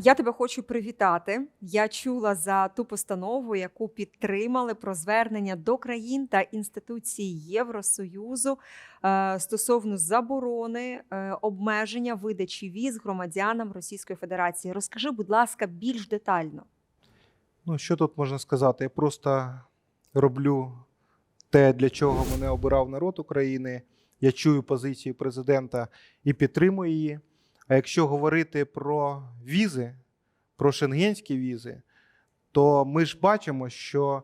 Я тебе хочу привітати. Я чула за ту постанову, яку підтримали про звернення до країн та інституцій Євросоюзу е, стосовно заборони е, обмеження видачі віз громадянам Російської Федерації. Розкажи, будь ласка, більш детально. Ну, що тут можна сказати? Я просто роблю те, для чого мене обирав народ України. Я чую позицію президента і підтримую її. А якщо говорити про візи, про шенгенські візи, то ми ж бачимо, що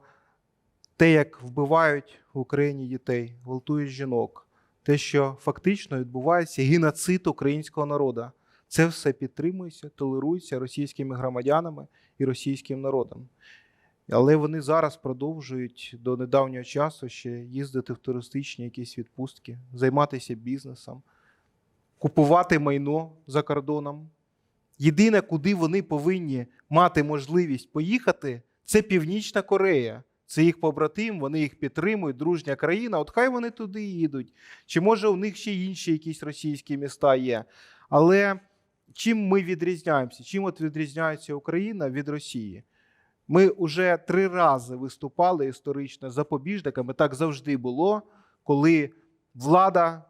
те, як вбивають в Україні дітей, гвалтують жінок, те, що фактично відбувається геноцид українського народу, це все підтримується, толерується російськими громадянами і російським народом. Але вони зараз продовжують до недавнього часу ще їздити в туристичні якісь відпустки, займатися бізнесом, купувати майно за кордоном. Єдине, куди вони повинні мати можливість поїхати, це Північна Корея. Це їх побратим, вони їх підтримують, дружня країна. От хай вони туди їдуть. Чи може у них ще інші якісь російські міста є? Але чим ми відрізняємося? Чим от відрізняється Україна від Росії? Ми вже три рази виступали історично запобіжниками. Так завжди було, коли влада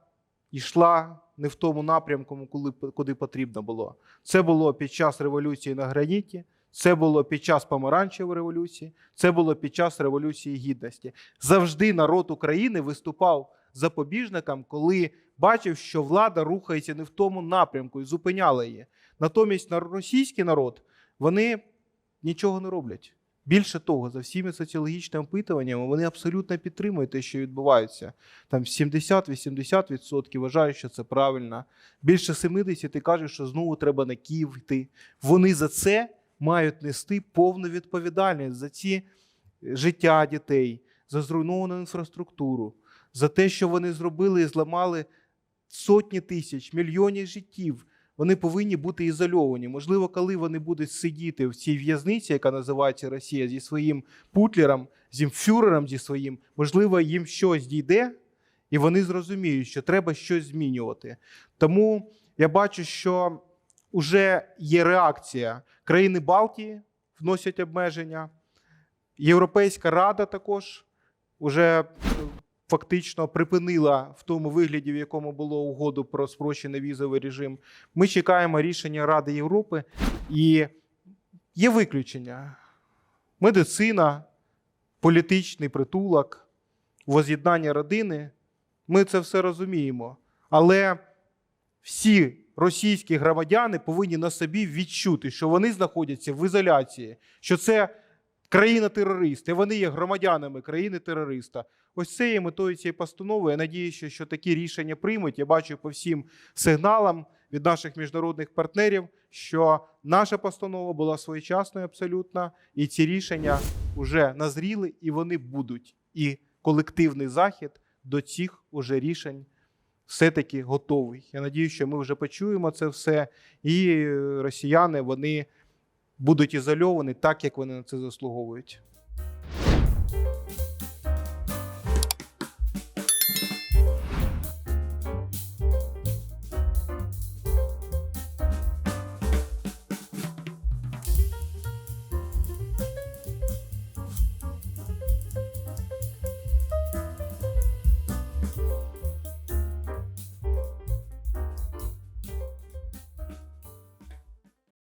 йшла не в тому напрямку, коли, куди потрібно було. Це було під час революції на граніті, це було під час помаранчевої революції, це було під час революції гідності. Завжди народ України виступав запобіжником, коли бачив, що влада рухається не в тому напрямку і зупиняла її. Натомість на російський народ вони нічого не роблять. Більше того, за всіми соціологічними опитуваннями вони абсолютно підтримують те, що відбувається. Там 70-80% вважають, що це правильно. Більше 70% кажуть, що знову треба на Київ йти. Вони за це мають нести повну відповідальність за ці життя дітей, за зруйновану інфраструктуру, за те, що вони зробили і зламали сотні тисяч, мільйонів життів. Вони повинні бути ізольовані. Можливо, коли вони будуть сидіти в цій в'язниці, яка називається Росія, зі своїм путлером, зі фюрером зі своїм, можливо, їм щось дійде, і вони зрозуміють, що треба щось змінювати. Тому я бачу, що вже є реакція. Країни Балтії вносять обмеження. Європейська Рада також вже фактично припинила в тому вигляді, в якому було угоду про спрощений візовий режим. Ми чекаємо рішення Ради Європи, і є виключення: медицина, політичний притулок, воз'єднання родини. Ми це все розуміємо. Але всі російські громадяни повинні на собі відчути, що вони знаходяться в ізоляції, що це країна-терорист, і вони є громадянами країни-терориста. Ось це є метою цієї постанови. Я надіюся, що такі рішення приймуть. Я бачу по всім сигналам від наших міжнародних партнерів, що наша постанова була своєчасною абсолютно, і ці рішення вже назріли, і вони будуть. І колективний захід до цих уже рішень все-таки готовий. Я надію, що ми вже почуємо це все, і росіяни вони будуть ізольовані так, як вони на це заслуговують.